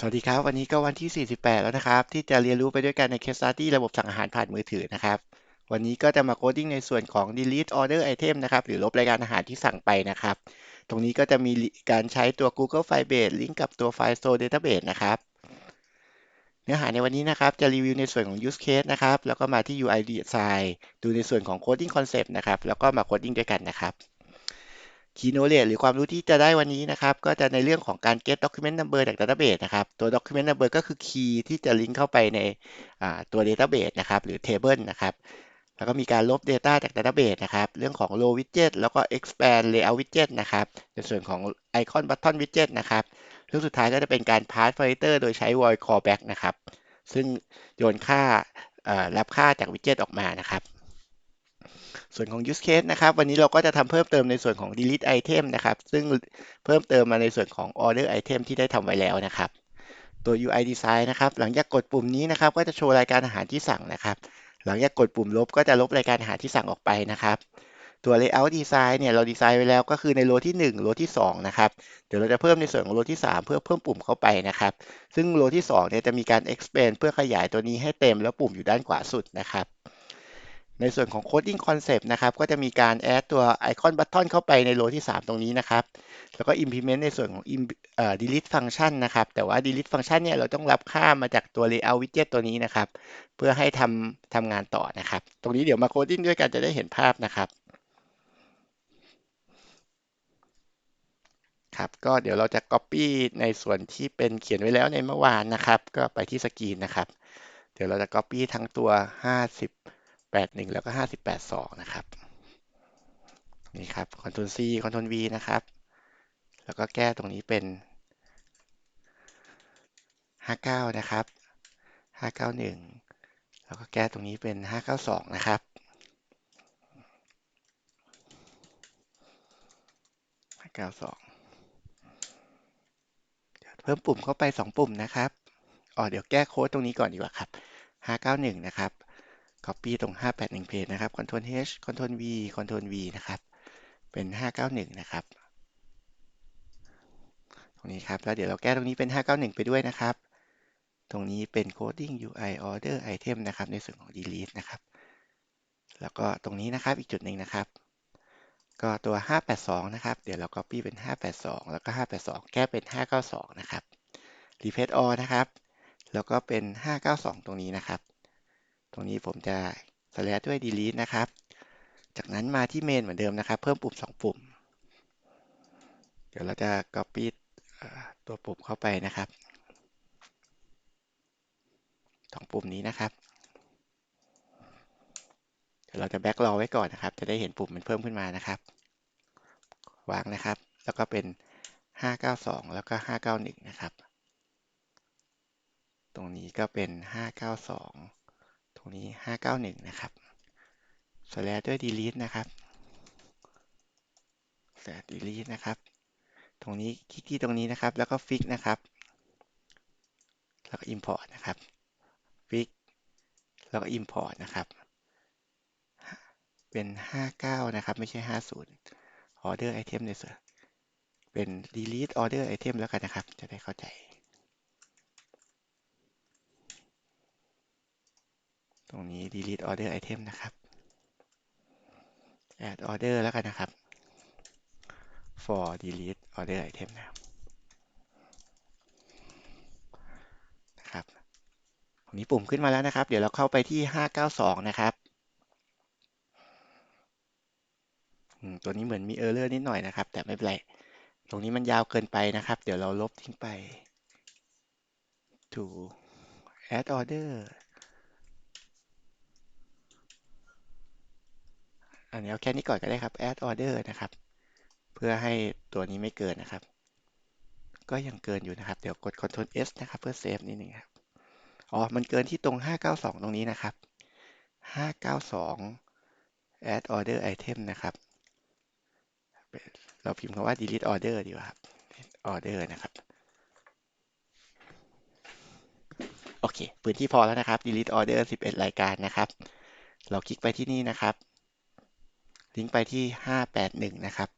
สวัสดีครับ วันนี้ก็วันที่ 48 แล้วนะครับ ที่จะเรียนรู้ไปด้วยกันใน Case Study ระบบสั่งอาหารผ่านมือถือนะครับ วันนี้ก็จะมาโคดิ้งในส่วนของ delete order item นะครับ หรือลบรายการอาหารที่สั่งไปนะครับ ตรงนี้ก็จะมีการใช้ตัว Google Firebase ลิงก์กับตัว Firestore Database นะครับ เนื้อหาในวันนี้นะครับ จะรีวิวในส่วนของ use case นะครับ แล้วก็มาที่ UI design ดูในส่วนของ coding concept นะครับ แล้วก็มา coding ด้วยกันนะครับ Key knowledge หรือความรู้ที่จะได้วันนี้นะครับ ก็จะในเรื่องของการ get document number จาก database นะครับ ตัว document number ก็คือ key ที่จะลิงก์เข้าไปในตัว database นะครับ หรือ table นะครับ แล้วก็มีการลบ data จาก database นะครับ เรื่องของ row widget แล้วก็ expand layout widget นะครับ ในส่วนของ icon button widget นะครับ เรื่องสุดท้ายก็จะเป็นการ pass parameter โดยใช้ void callback นะครับ ซึ่งโยนค่ารับค่าจาก widget ออกมานะครับ ส่วนของ use case นะครับ วันนี้เราก็จะทำเพิ่มเติมในส่วนของ delete item นะครับ ซึ่งเพิ่มเติมมาในส่วนของ order item ที่ได้ทำไว้แล้วนะครับ ตัว UI design นะครับ หลังจากกดปุ่มนี้นะครับ ก็จะโชว์รายการอาหารที่สั่งนะครับ หลังจากกดปุ่มลบก็จะลบรายการอาหารที่สั่งออกไปนะครับตัว layout design เนี่ยเราดีไซน์ไว้แล้วก็คือในโรที่ 1โรที่ 2 นะครับ เดี๋ยวเราจะเพิ่มในส่วนของโรที่ 3 เพื่อเพิ่มปุ่มเข้าไปนะครับ ซึ่งโรที่ 2 เนี่ยจะมีการ expand เพื่อขยายตัวนี้ให้เต็มแล้วปุ่มอยู่ด้านขวาสุดนะครับ ในส่วนของ coding concept นะครับ ก็จะมีการ add ตัว icon button เข้าไปในโรที่ 3 ตรงนี้นะครับ แล้วก็ implement ในส่วนของ delete function นะครับ แต่ว่า delete function เนี่ยเราต้องรับค่ามาจากตัว layout widget ตัวนี้นะครับ เพื่อให้ทำทำงานต่อนะครับ ตรงนี้เดี๋ยวมา coding ด้วยกันจะได้เห็นภาพนะครับครับก็เดี๋ยวเราจะ copy ในส่วนที่เป็นเขียนไว้แล้วในเมื่อวานนะครับ ก็ไปที่สกรีนนะครับ เดี๋ยวเราจะ copy ทั้งตัว 50 81 แล้วก็ 58 2 นะครับ นี่ครับ Ctrl C Ctrl V นะครับ แล้วก็แก้ตรงนี้เป็น 59 นะครับ 591 แล้วก็แก้ตรงนี้เป็น 592 นะครับ592เพิ่มปุ่มเข้าไป 2 ปุ่มนะครับ อ๋อ เดี๋ยวแก้โค้ดตรงนี้ก่อนดีกว่าครับ 591 นะครับ Copy ตรง 581 page นะครับ Ctrl H Ctrl V Ctrl V นะครับ เป็น 591 นะครับ ตรงนี้ครับ แล้วเดี๋ยวเราแก้ตรงนี้เป็น 591 ไปด้วยนะครับ ตรงนี้เป็น coding UI order item นะครับ ในส่วนของ delete นะครับ แล้วก็ตรงนี้นะครับ อีกจุดหนึ่งนะครับ ก็ตัว 582 นะครับ เดี๋ยวเรา copy เป็น 582 แล้วก็ 582 แก้เป็น 592 นะครับ replace all นะครับ แล้วก็เป็น 592 ตรงนี้นะครับ ตรงนี้ผมจะ slash ด้วย delete นะครับ จากนั้นมาที่เมนเหมือนเดิมนะครับ เพิ่มปุ่ม 2 ปุ่ม เดี๋ยวเราจะ copy ตัวปุ่มเข้าไปนะครับสองปุ่มนี้นะครับเดี๋ยวเราจะแบ็กรอไว้ก่อนนะครับ จะได้เห็นปุ่มมันเพิ่มขึ้นมานะครับ วางนะครับ แล้วก็เป็น 592 แล้วก็ 591 นะครับ ตรงนี้ก็เป็น 592 ตรงนี้ 591 นะครับสแลด้วย delete นะครับสแล delete นะครับ ตรงนี้คลิกที่ตรงนี้นะครับ แล้วก็ fix นะครับ แล้วก็ import นะครับ fix แล้วก็ import นะครับ เป็น 59 นะครับ ไม่ใช่ 50 order item ในส่วนเป็น delete order item แล้วกันนะครับ จะได้เข้าใจ ตรงนี้ delete order item นะครับ add order แล้วกันนะครับ for delete order item นะครับตรงนี้ปุ่มขึ้นมาแล้วนะครับ เดี๋ยวเราเข้าไปที่ 592 นะครับตัวนี้เหมือนมี error นิดหน่อยนะครับ แต่ไม่เป็นไร ตรงนี้มันยาวเกินไปนะครับ เดี๋ยวเราลบทิ้งไป to add order อันนี้เอาแค่นี้ก่อนก็ได้ครับ add order นะครับ เพื่อให้ตัวนี้ไม่เกินนะครับ ก็ยังเกินอยู่นะครับ เดี๋ยวกด Ctrl S นะครับ เพื่อเซฟนิดนึงครับ อ๋อ มันเกินที่ตรง 592 ตรงนี้นะครับ 592 add order item นะครับ เราพิมพ์คำว่า delete order ดีกว่าครับ order นะครับ โอเค พื้นที่พอแล้วนะครับ delete order 11 รายการนะครับ เราคลิกไปที่นี่นะครับ ลิงก์ไปที่ 581 นะครับ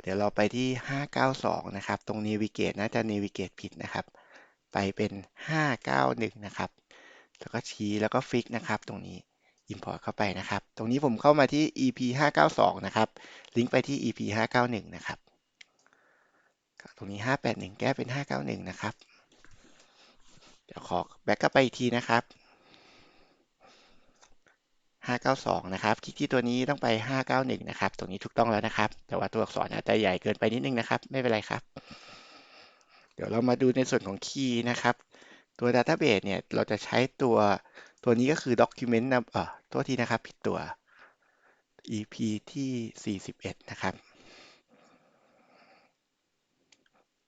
เดี๋ยวเราไปที่ 592 นะครับ ตรง navigate น่าจะ navigate ผิดนะครับ ไปเป็น 591 นะครับ แล้วก็ชี้แล้วก็ฟิกนะครับ ตรงนี้ import เข้าไปนะครับ ตรงนี้ผมเข้ามาที่ EP 592 นะครับ ลิงก์ไปที่ EP 591 นะครับ ตรงนี้ 581 แก้เป็น 591 นะครับ เดี๋ยวขอแบ็กกลับไปอีกทีนะครับ 592 นะครับ คลิกที่ตัวนี้ต้องไป 591 นะครับ ตรงนี้ถูกต้องแล้วนะครับ แต่ว่าตัวอักษรอาจจะใหญ่เกินไปนิดนึงนะครับ ไม่เป็นไรครับ เดี๋ยวเรามาดูในส่วนของคีย์นะครับ ตัว Database เนี่ย เราจะใช้ตัวตัวนี้ก็คือ Document นะเออตัวที่นะครับ ผิดตัว EP ที่ 41 นะครับ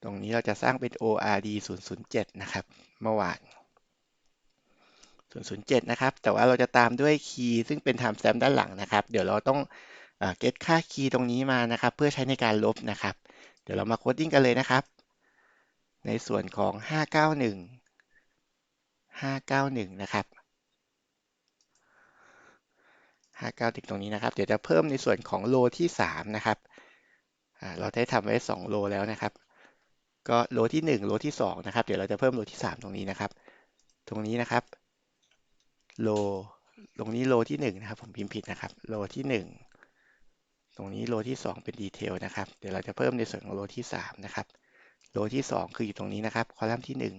ตรงนี้เราจะสร้างเป็น ORD 007 นะครับ เมื่อวาน 007 นะครับ แต่ว่าเราจะตามด้วยคีย์ซึ่งเป็น timestamp ด้านหลังนะครับ เดี๋ยวเราต้องเก็ตค่าคีย์ตรงนี้มานะครับ เพื่อใช้ในการลบนะครับ เดี๋ยวเรามาโคดดิ้งกันเลยนะครับ ในส่วนของ 591 591 นะครับ591ตรงนี้นะครับ เดี๋ยวจะเพิ่มในส่วนของโลที่ 3 นะครับ เราได้ทำไว้ 2 โลแล้วนะครับ ก็โลที่ 1 โลที่ 2 นะครับ เดี๋ยวเราจะเพิ่มโลที่ 3 ตรงนี้นะครับ ตรงนี้นะครับ โลตรงนี้โลที่1นะครับผมพิมพ์ผิดนะครับโลที่ 1 ตรงนี้โลที่ 2 เป็นดีเทลนะครับเดี๋ยวเราจะเพิ่มในส่วนของโลที่3นะครับโลที่ 2 คืออยู่ตรงนี้นะครับคอลัมน์ที่ 1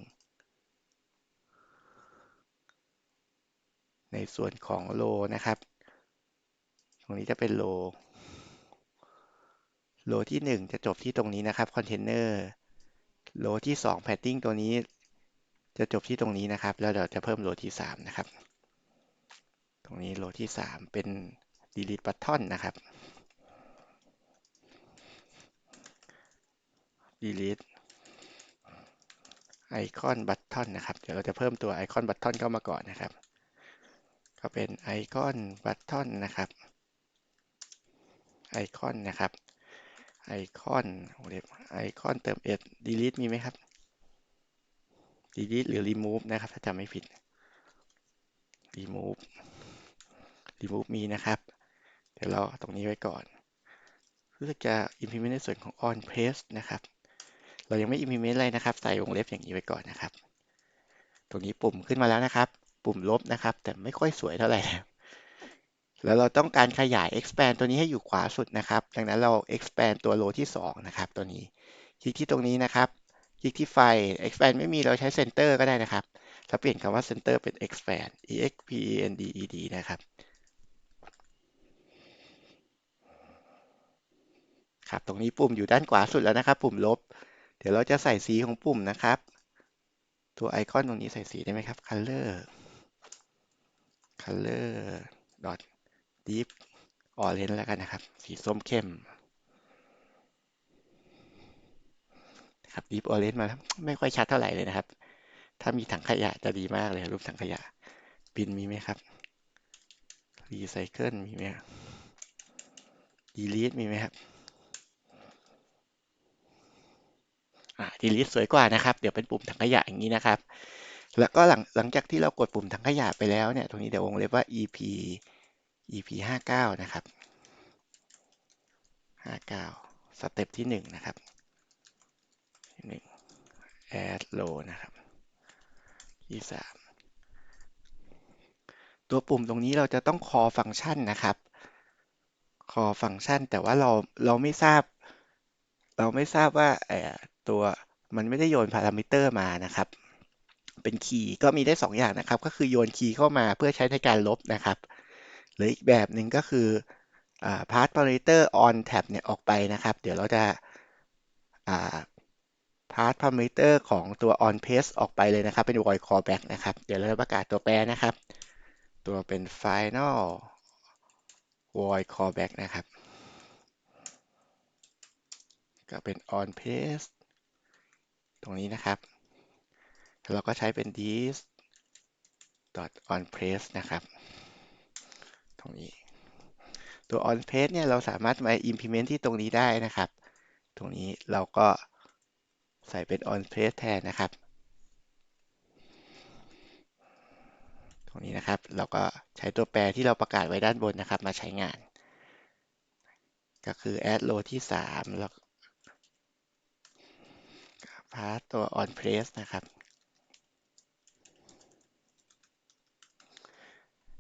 ในส่วนของโลนะครับ ตรงนี้จะเป็นโลโลที่ 1 จะจบที่ตรงนี้นะครับคอนเทนเนอร์โลที่2 padding ตัวนี้จะจบที่ตรงนี้นะครับ แล้วเดี๋ยวจะเพิ่มโลที่ 3 นะครับ ตรงนี้โลที่ 3 เป็น delete button นะครับ delete icon button นะครับ เดี๋ยวเราจะเพิ่มตัว icon button เข้ามาก่อนนะครับ ก็เป็น icon button นะครับ icon นะครับ icon ไอคอนเติม s delete มีไหมครับ delete หรือ remove นะครับ ถ้าจำไม่ผิด remove remove มีนะครับ เดี๋ยวเราตรงนี้ไว้ก่อนรู้สึกจะ implement ในส่วนของ on press นะครับ เรายังไม่ implement อะไรนะครับ ใส่วงเล็บอย่างนี้ไว้ก่อนนะครับ ตรงนี้ปุ่มขึ้นมาแล้วนะครับ ปุ่มลบนะครับ แต่ไม่ค่อยสวยเท่าไหร่ แล้วเราต้องการขยาย expand ตัวนี้ให้อยู่ขวาสุดนะครับ ดังนั้นเรา expand ตัว row ที่ 2 นะครับ ตัวนี้ คลิกที่ตรงนี้นะครับ คลิกที่ไฟ expand ไม่มีเราใช้ center ก็ได้นะครับแล้วเปลี่ยนคำว่า center เป็น expand e x p e n d e d นะครับ ครับ ตรงนี้ปุ่มอยู่ด้านขวาสุดแล้วนะครับ ปุ่มลบ เดี๋ยวเราจะใส่สีของปุ่มนะครับ ตัวไอคอนตรงนี้ใส่สีได้ไหมครับ color color dot deep orange แล้วกันนะครับ สีส้มเข้มครับ deep orange มาไม่ค่อยชัดเท่าไหร่เลยนะครับ ถ้ามีถังขยะจะดีมากเลยรูปถังขยะบินมีไหมครับ recycle มีไหม delete มีไหมครับ อ่า delete สวยกว่านะครับ เดี๋ยวเป็นปุ่มถังขยะอย่างนี้นะครับ แล้วก็หลังหลังจากที่เรากดปุ่มถังขยะไปแล้วเนี่ย ตรงนี้เดี๋ยววงเล็บว่า ep ep 59นะครับ59สเต็ปที่1นะครับ1 add row นะครับที่3ตัวปุ่มตรงนี้เราจะต้อง call ฟังก์ชันนะครับ call ฟังก์ชันแต่ว่าเราเราไม่ทราบ เราไม่ทราบว่าตัว มันไม่ได้โยนพารามิเตอร์มานะครับ เป็นคีย์ก็มีได้ 2 อย่างนะครับ ก็คือโยนคีย์เข้ามาเพื่อใช้ในการลบนะครับ หรืออีกแบบหนึ่งก็คือพาร์ทพารามิเตอร์ on tab เนี่ยออกไปนะครับ เดี๋ยวเราจะพาร์ทพารามิเตอร์ของตัว on page ออกไปเลยนะครับ เป็น void callback นะครับ เดี๋ยวเราประกาศตัวแปรนะครับ ตัวเป็น final void callback นะครับ ก็เป็น on page ตรงนี้นะครับ เราก็ใช้เป็น this dot on place นะครับ ตรงนี้ ตัว on place เนี่ยเราสามารถมา implement ที่ตรงนี้ได้นะครับ ตรงนี้เราก็ใส่เป็น on place แทนนะครับ ตรงนี้นะครับ เราก็ใช้ตัวแปรที่เราประกาศไว้ด้านบนนะครับ มาใช้งาน ก็คือ add row ที่ 3 แล้ว พาสตัว on place นะครับ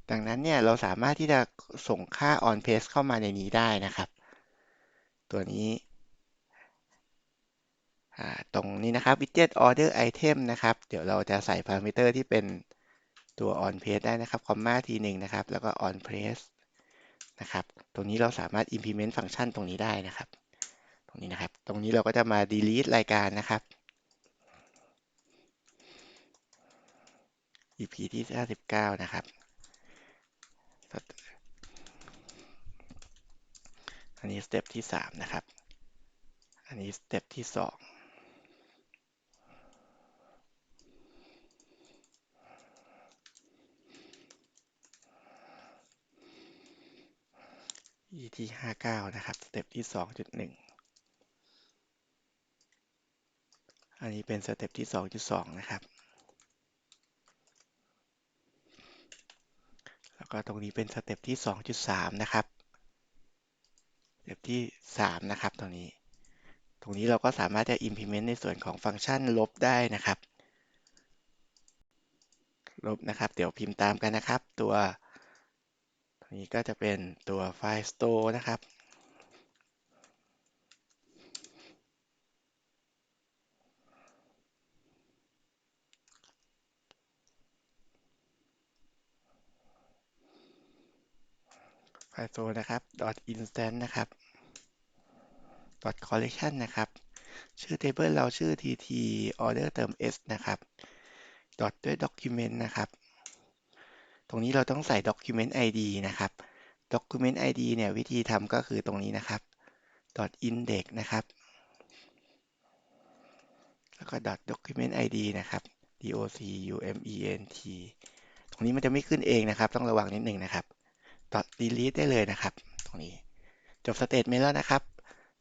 ดังนั้นเนี่ยเราสามารถที่จะส่งค่า on place เข้ามาในนี้ได้นะครับ ตัวนี้ตรงนี้นะครับ widget order item นะครับ เดี๋ยวเราจะใส่ parameter ที่เป็นตัว on place ได้นะครับ comma ทีหนึ่งนะครับ แล้วก็ on place นะครับ ตรงนี้เราสามารถ implement ฟังก์ชันตรงนี้ได้นะครับ ตรงนี้นะครับ ตรงนี้เราก็จะมา delete รายการนะครับ EP ที่59นะครับ อันนี้สเต็ปที่ 3 นะครับ อันนี้สเต็ปที่ 2 e ที่59นะครับ สเต็ปที่ 2.1 อันนี้เป็นสเต็ปที่ 2.2 นะครับ แล้ว ก็ตรงนี้เป็นสเต็ปที่ 2.3 นะครับสเต็ปที่ 3 นะครับตรงนี้ ตรงนี้เราก็สามารถจะ implement ในส่วนของฟังก์ชันลบได้นะครับ ลบนะครับ เดี๋ยวพิมพ์ตามกันนะครับ ตัว ตรงนี้ก็จะเป็นตัวไฟล์ store นะครับ ไฟล์ store นะครับ instance นะครับ collection นะครับ ชื่อ table เราชื่อ tt order เติม s นะครับ dot ด้วย document นะครับ ตรงนี้เราต้องใส่ document id นะครับ document id เนี่ยวิธีทำก็คือตรงนี้นะครับ dot index นะครับ แล้วก็ dot document id นะครับ doc ument ตรงนี้มันจะไม่ขึ้นเองนะครับ ต้องระวังนิดหนึ่งนะครับ ด delete ได้เลยนะครับ ตรงนี้จบสเตทเมนต์แล้วนะครับ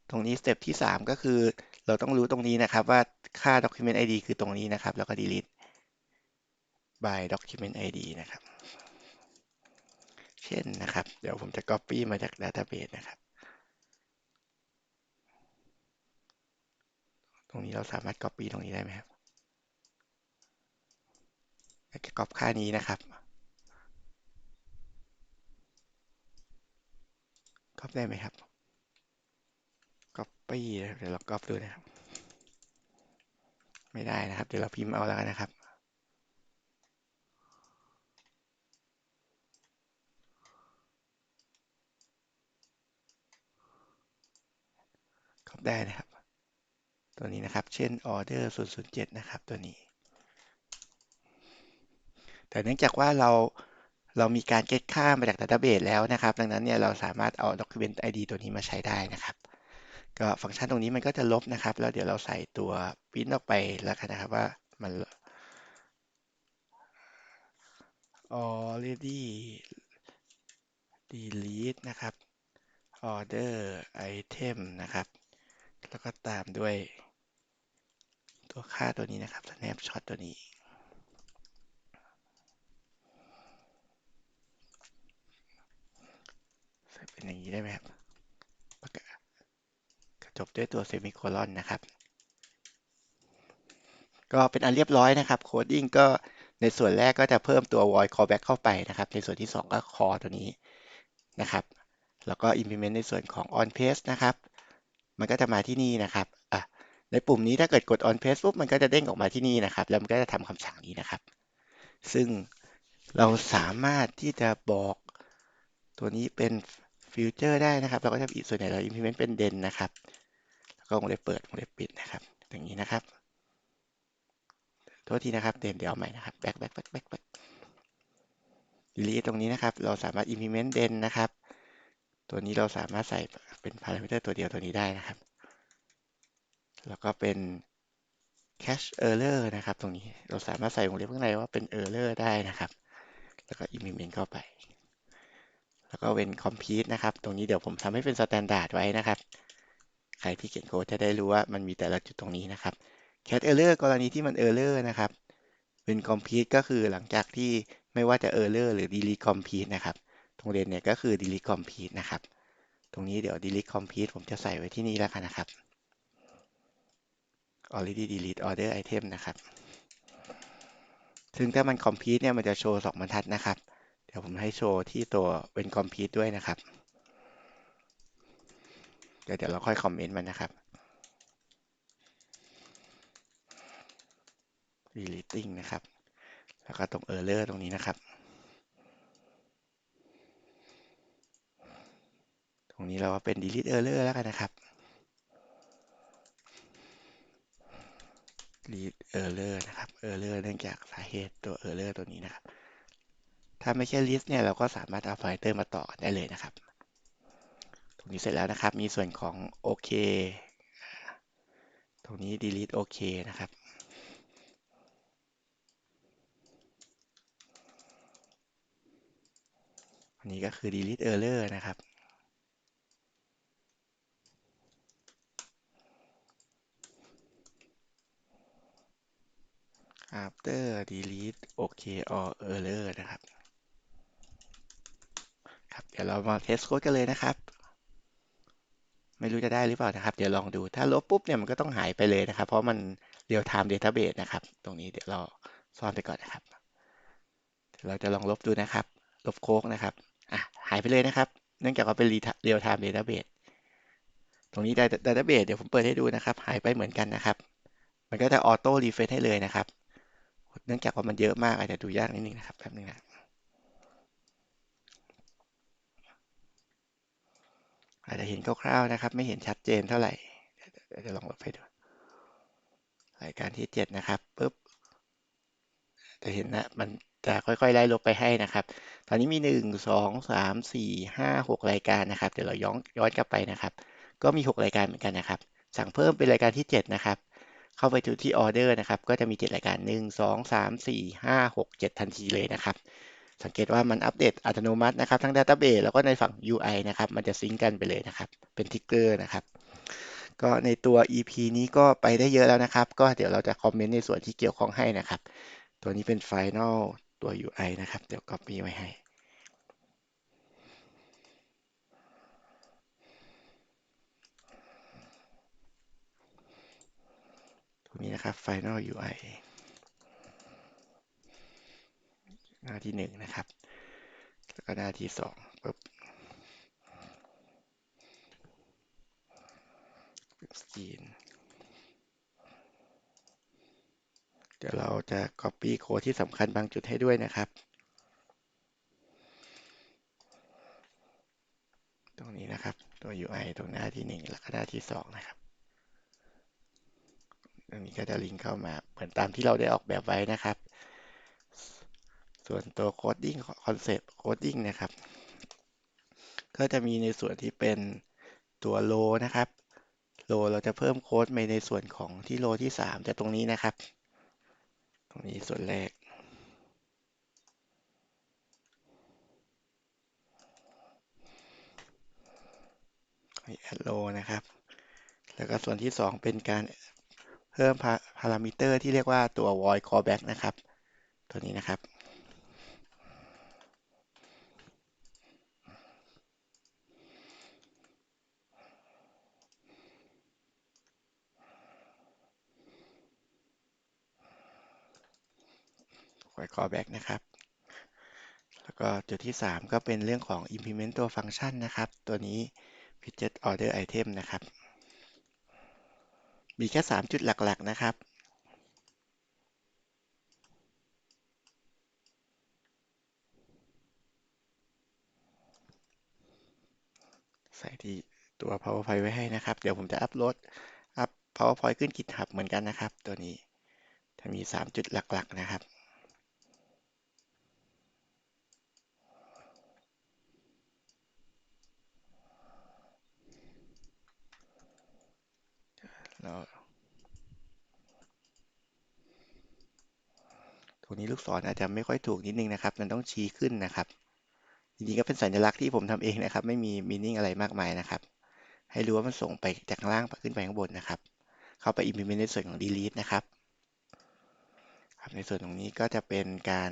ตรงนี้สเต็ปที่ 3 ก็คือเราต้องรู้ตรงนี้นะครับว่าค่า document id คือตรงนี้นะครับ แล้วก็ delete by document id นะครับ เช่นนะครับ เดี๋ยวผมจะ copy มาจาก database นะครับ ตรงนี้เราสามารถ copy ตรงนี้ได้ไหมครับจะ copy ค่านี้นะครับ copy ได้ไหมครับ copy เดี๋ยวเรา copy ดูนะครับ ไม่ได้นะครับ เดี๋ยวเราพิมพ์เอาแล้วกันนะครับ copy ได้นะครับ ตัวนี้นะครับ เช่น order 007 นะครับ ตัวนี้ แต่เนื่องจากว่าเรา เรามีการเก็ตค่ามาจาก database แล้วนะครับ ดังนั้นเนี่ยเราสามารถเอา document id ตัวนี้มาใช้ได้นะครับ ก็ฟังก์ชันตรงนี้มันก็จะลบนะครับ แล้วเดี๋ยวเราใส่ตัว print ออกไปแล้วกันนะครับว่ามัน already delete นะครับ order item นะครับ แล้วก็ตามด้วยตัวค่าตัวนี้นะครับ snapshot ตัวนี้ เป็นอย่างนี้ได้ไหมครับจบด้วยตัวเซมิโคลอนนะครับ ก็เป็นอันเรียบร้อยนะครับโคดดิ้งก็ในส่วนแรกก็จะเพิ่มตัว void callback เข้าไปนะครับ ในส่วนที่ 2 ก็ call ตัวนี้นะครับ แล้วก็ implement ในส่วนของ on page นะครับ มันก็จะมาที่นี่นะครับอะในปุ่มนี้ถ้าเกิดกด on page ปุ๊บมันก็จะเด้งออกมาที่นี่นะครับ แล้วมันก็จะทำคำสั่งนี้นะครับ ซึ่งเราสามารถที่จะบอกตัวนี้เป็น ฟิวเจอร์ได้นะครับ เราก็จะส่วนใหญ่เรา implement เป็น den นะครับ แล้วก็วงเล็บเปิดวงเล็บปิดนะครับ อย่างนี้นะครับโทษทีนะครับเดนเดี๋ยวใหม่นะครับ back back back back back delete ตรงนี้นะครับ เราสามารถ implement den นะครับ ตัวนี้เราสามารถใส่เป็น parameter ตัวเดียวตัวนี้ได้นะครับ แล้วก็เป็น cache error นะครับ ตรงนี้เราสามารถใส่วงเล็บข้างในว่าเป็น error ได้นะครับ แล้วก็ implement เข้าไป แล้วก็เป็น complete นะครับ ตรงนี้เดี๋ยวผมทำให้เป็น standard ไว้นะครับ ใครที่เขียนโค้ดจะได้รู้ว่ามันมีแต่ละจุดตรงนี้นะครับ cat error กรณีที่มัน error นะครับ เป็น complete ก็คือหลังจากที่ไม่ว่าจะ error หรือ delete complete นะครับ ตรงเรียนเนี่ยก็คือ delete complete นะครับ ตรงนี้เดี๋ยว delete complete ผมจะใส่ไว้ที่นี่แล้วกันนะครับ already delete order item นะครับ ซึ่งถ้ามัน complete เนี่ยมันจะโชว์สองบรรทัดนะครับ ดี๋ยวผมให้โชว์ที่ตัวเป็น complete ด้วยนะครับ เดี๋ยวเดี๋ยวเราค่อยคอมเมนต์มันนะครับ deleting นะครับ แล้วก็ตรง error ตรงนี้นะครับ ตรงนี้เราเป็น delete error แล้วกันนะครับ delete error นะครับ error เนื่องจากสาเหตุตัว error ตัวนี้นะครับ ถ้าไม่ใช่ list เนี่ยเราก็สามารถเอา pointer มาต่อได้เลยนะครับ ตรงนี้เสร็จแล้วนะครับ มีส่วนของ OK ตรงนี้ delete OK นะครับอันนี้ก็คือ delete error นะครับ after delete OK or error นะครับ ครับเดี๋ยวเรามาเทสโค้ดกันเลยนะครับ ไม่รู้จะได้หรือเปล่านะครับ เดี๋ยวลองดูถ้าลบปุ๊บเนี่ยมันก็ต้องหายไปเลยนะครับ เพราะมัน real time database นะครับ ตรงนี้เดี๋ยวเราซ่อนไปก่อนนะครับ เราจะลองลบดูนะครับ ลบโค้กนะครับอะหายไปเลยนะครับ เนื่องจากว่าเป็น real time database ตรงนี้ database เดี๋ยวผมเปิดให้ดูนะครับ หายไปเหมือนกันนะครับ มันก็จะออโต้รีเฟรชให้เลยนะครับ เนื่องจากว่ามันเยอะมากอาจจะดูยากนิดนึงนะครับแป๊บนึงนะ อาจจะเห็นคร่าวๆนะครับ ไม่เห็นชัดเจนเท่าไหร่เดี๋ยวจะลองลบให้ดูรายการที่เจ็ดนะครับปุ๊บจะเห็นนะมันจะค่อยๆไล่ลบไปให้นะครับ ตอนนี้มีหนึ่งสองสามสี่ห้าหกรายการนะครับ เดี๋ยวเราย้อนย้อนกลับไปนะครับ ก็มีหกรายการเหมือนกันนะครับ สั่งเพิ่มเป็นรายการที่เจ็ดนะครับ เข้าไปดูที่ออเดอร์นะครับ ก็จะมี 7 รายการ 1 2 3 4 5 6 7 ทันทีเลยนะครับ สังเกตว่ามันอัปเดตอัตโนมัตินะครับ ทั้ง Database แล้วก็ในฝั่ง UI นะครับ มันจะซิงก์กันไปเลยนะครับ เป็นทิกเกอร์นะครับ ก็ในตัว EP นี้ก็ไปได้เยอะแล้วนะครับ ก็เดี๋ยวเราจะคอมเมนต์ในส่วนที่เกี่ยวข้องให้นะครับ ตัวนี้เป็น Final ตัว UI นะครับ เดี๋ยว Copy ไว้ให้นี้นะครับ Final UI หน้าที่หนึ่งนะครับ แล้วก็หน้าที่สองปุ๊บสกรีนเดี๋ยวเราจะ Copy โค้ดที่สำคัญบางจุดให้ด้วยนะครับ ตรงนี้นะครับ ตัว UI ตรงหน้าที่หนึ่งแล้วก็หน้าที่สองนะครับตรงนี้ก็จะลิงก์เข้ามาเหมือนตามที่เราได้ออกแบบไว้นะครับ ส่วนตัว Coding Concept Coding นะครับ ก็จะมีในส่วนที่เป็นตัว row นะครับ row เราจะเพิ่มโค้ดไปในส่วนของที่ row ที่ 3จะตรงนี้นะครับ ตรงนี้ส่วนแรก add row นะครับ แล้วก็ส่วนที่ 2 เป็นการเพิ่มพารามิเตอร์ที่เรียกว่าตัว void callback นะครับ ตัวนี้นะครับ void callback นะครับ แล้วก็จุดที่ 3 ก็เป็นเรื่องของ implement ตัวฟังก์ชันนะครับ ตัวนี้ widget order item นะครับ มีแค่ 3 จุดหลักๆ นะครับใส่ที่ตัว PowerPoint ไว้ให้นะครับ เดี๋ยวผมจะอัปโหลด อัพ PowerPoint ขึ้น GitHub เหมือนกันนะครับ ตัวนี้ จะมี 3 จุดหลัก ๆ นะครับ แล้วตรงนี้ลูกศรอาจจะไม่ค่อยถูกนิดนึงนะครับ มันต้องชี้ขึ้นนะครับ จริงๆก็เป็นสัญลักษณ์ที่ผมทำเองนะครับ ไม่มีมีนิ่งอะไรมากมายนะครับ ให้รู้ว่ามันส่งไปจากข้างล่างขึ้นไปข้างบนนะครับ เข้าไป implement ในส่วนของ delete นะครับครับ ในส่วนตรงนี้ก็จะเป็นการ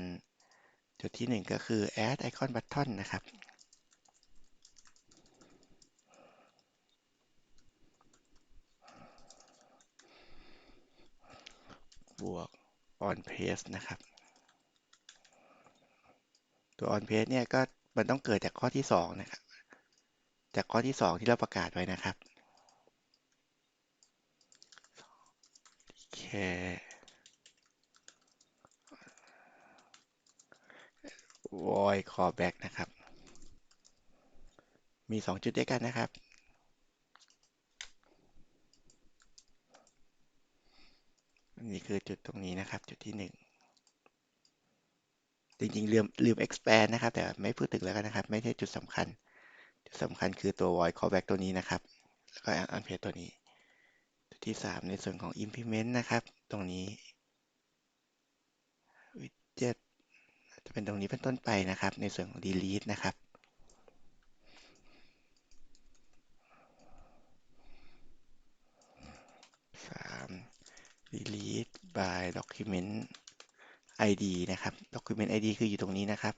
จุดที่ 1 ก็คือ add icon button นะครับ บวก on page นะครับ ตัว on page เนี่ยก็มันต้องเกิดจากข้อที่สองนะครับ จากข้อที่สองที่เราประกาศไว้นะครับแค่ void callback นะครับ มี 2 จุดด้วยกันนะครับ อันนี้คือจุดตรงนี้นะครับ จุดที่ 1 จริงๆลืมลืม expand นะครับ แต่ไม่พูดถึงแล้วกันนะครับ ไม่ใช่จุดสำคัญ จุดสำคัญคือตัว void callback ตัวนี้นะครับ แล้วก็ unpaid ตัวนี้ จุดที่ 3 ในส่วนของ implement นะครับ ตรงนี้ widget จะเป็นตรงนี้เป็นต้นไปนะครับ ในส่วนของ delete นะครับ 3 delete by document id นะครับ document id คืออยู่ตรงนี้นะครับ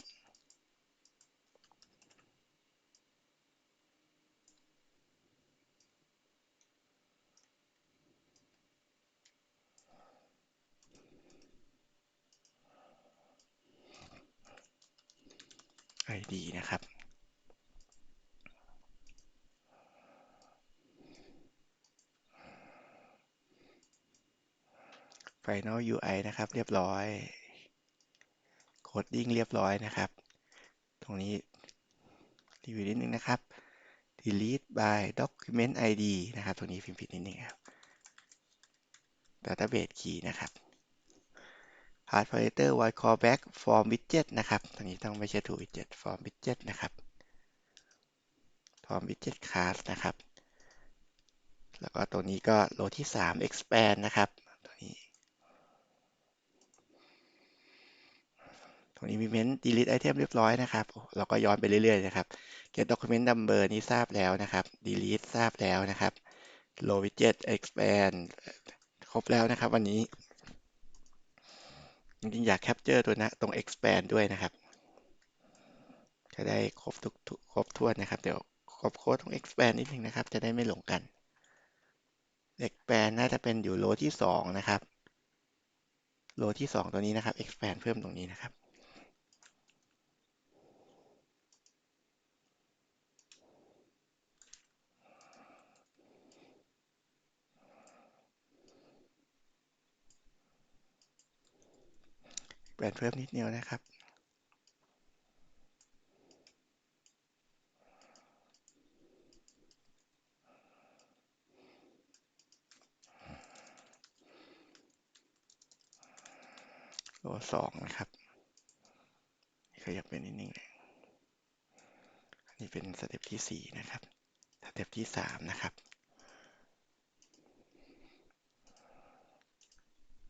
id นะครับ Final UI นะครับ เรียบร้อย โคดดิ้งเรียบร้อยนะครับ ตรงนี้รีวิวนิดนึงนะครับ delete by document ID นะครับ ตรงนี้พิมพ์ผิดนิดนึงครับ database key นะครับ path parameter void callback form widget นะครับ ตรงนี้ต้องไม่ใช่ to widget form widget นะครับ form widget class นะครับ แล้วก็ตรงนี้ก็โหลที่ 3 expand นะครับ ตัวนี้ ตรงนี้มีเมน delete item เรียบร้อยนะครับเราก็ย้อนไปเรื่อยๆนะครับ get document number นี้ทราบแล้วนะครับ delete ทราบแล้วนะครับ low widget expand ครบแล้วนะครับ วันนี้ จริงๆ อยาก capture ตัวนะตรง expand ด้วยนะครับ จะได้ครบทุกครบถ้วนนะครับ เดี๋ยวครบโค้ดตรง expand นิดนึงนะครับ จะได้ไม่หลงกัน expand น่าจะเป็นอยู่โลที่ 2 นะครับโลที่ 2 ตัวนี้นะครับ expand เพิ่มตรงนี้นะครับ แบนเพิ่มนิดเดียวนะครับโลสองนะครับขยับไปนิดนึงเลยอันนี้เป็นสเต็ปที่สี่นะครับ สเต็ปที่สามนะครับ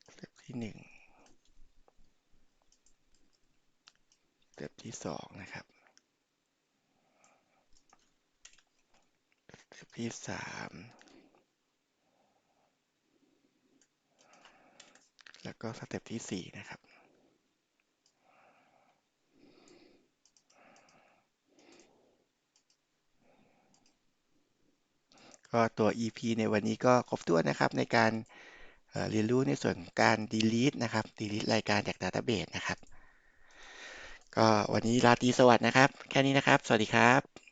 สเต็ปที่หนึ่งสเต็ป ที่สองนะครับสเต็ปที่สามแล้วก็สเต็ปที่สี่นะครับ ก็ตัว EP ในวันนี้ก็ครบถ้วนนะครับในการเรียนรู้ในส่วนการ delete นะครับ delete รายการจาก database นะครับ ก็วันนี้ราตรีสวัสดิ์นะครับ แค่นี้นะครับ สวัสดีครับ